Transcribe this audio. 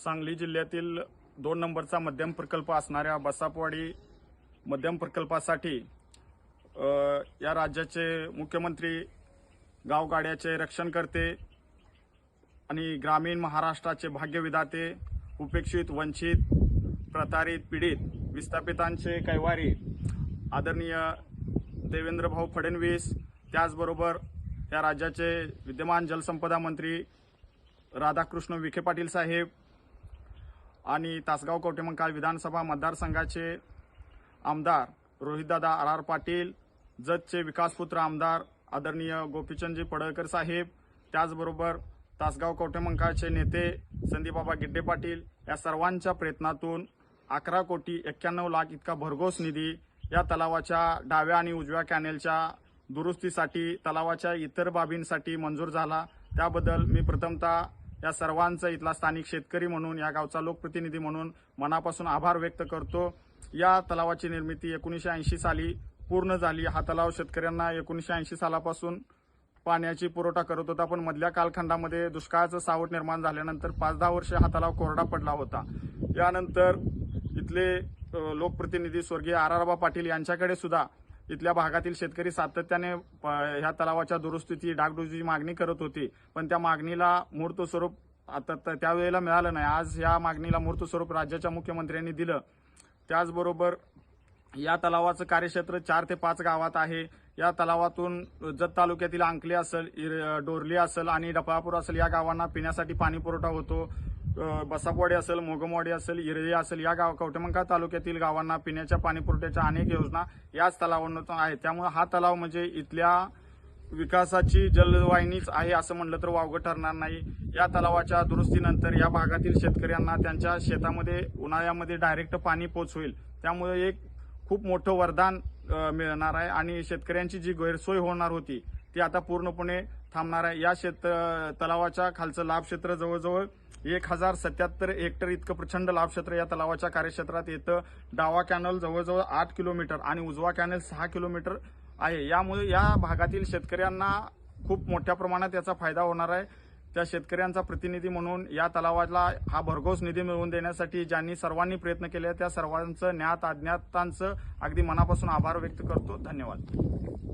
सांगली जिल्ह्यातील दोन नंबरचा मध्यम प्रकल्प असणाऱ्या बसापवाडी मध्यम प्रकल्पासाठी या राज्याचे मुख्यमंत्री गावगाड्याचे रक्षण करते आणि ग्रामीण महाराष्ट्राचे भाग्यविधाते उपेक्षित वंचित प्रतारित पीडित विस्थापितांचे कैवारी आदरणीय देवेंद्रभाऊ फडणवीस त्याचबरोबर या राज्याचे विद्यमान जलसंपदा मंत्री राधाकृष्ण विखे पाटील साहेब आणि तासगाव कवटेमंकाळ विधानसभा मतदारसंघाचे आमदार रोहितदादा आर आर पाटील जतचे विकासपुत्र आमदार आदरणीय गोपीचंदजी पडळकर साहेब त्याचबरोबर तासगाव कवटेमंकाळचे नेते संदीपबाबा गिड्डे पाटील या सर्वांच्या प्रयत्नातून अकरा कोटी एक्क्याण्णव लाख इतका भरघोस निधी या तलावाच्या डाव्या आणि उजव्या कॅनेलच्या दुरुस्तीसाठी तलावाच्या इतर बाबींसाठी मंजूर झाला. त्याबद्दल मी प्रथमतः या सर्वांचं इथला स्थानिक शेतकरी म्हणून या गावचा लोकप्रतिनिधी म्हणून मनापासून आभार व्यक्त करतो. या तलावाची निर्मिती एकोणीसशे ऐंशी साली पूर्ण झाली. हा तलाव शेतकऱ्यांना एकोणीसशे ऐंशी सालापासून पाण्याची पुरवठा करत होता पण मधल्या कालखंडामध्ये दुष्काळाचं सावट निर्माण झाल्यानंतर पाच दहा वर्ष हा तलाव कोरडा पडला होता. यानंतर इथले लोकप्रतिनिधी स्वर्गीय आर आरबा पाटील यांच्याकडे सुद्धा इथल्या भागातील शेतकरी सातत्याने प- ह्या तलावाच्या दुरुस्तीची डागडुजीची मागणी करत होती. पण त्या मागणीला मूर्त स्वरूप आता त्यावेळेला मिळालं नाही. आज या मागणीला मूर्त स्वरूप राज्याच्या मुख्यमंत्र्यांनी दिलं. त्याचबरोबर या तलावाचं कार्यक्षेत्र चार ते पाच गावात आहे. या तलावातून जत तालुक्यातील अंकली असेल इर- डोरली असेल आणि डफळापूर असेल या गावांना पिण्यासाठी पाणी पुरवठा होतो. बसापवाडी असेल मोगमवाडी असेल इरळी असेल या गाव कवटेमंका तालुक्यातील गावांना पिण्याच्या पाणी पुरवठ्याच्या अनेक योजना याच तलावांतून आहेत. त्यामुळे हा तलाव म्हणजे इथल्या विकासाची जलवाहिनीच आहे असं म्हणलं तर वावगं ठरणार नाही. या तलावाच्या दुरुस्तीनंतर या भागातील शेतकऱ्यांना त्यांच्या शेतामध्ये उन्हाळ्यामध्ये डायरेक्ट पाणी पोच होईल त्यामुळे एक खूप मोठं वरदान मिळणार आहे आणि शेतकऱ्यांची जी गैरसोय होणार होती ती आता पूर्णपणे थांबणार आहे. या शेत तलावाच्या खालचं लाभक्षेत्र जवळजवळ एक हजार सत्याहत्तर हेक्टर इतकं प्रचंड लाभक्षेत्र या तलावाच्या कार्यक्षेत्रात येतं. डावा कॅनल जवळजवळ आठ किलोमीटर आणि उजवा कॅनल सहा किलोमीटर आहे. यामुळे या भागातील शेतकऱ्यांना खूप मोठ्या प्रमाणात याचा फायदा होणार आहे. त्या शेतकऱ्यांचा प्रतिनिधी म्हणून या तलावाला हा भरघोस निधी मिळवून देण्यासाठी ज्यांनी सर्वांनी प्रयत्न केले त्या सर्वांचं ज्ञात अज्ञातांचं अगदी मनापासून आभार व्यक्त करतो. धन्यवाद.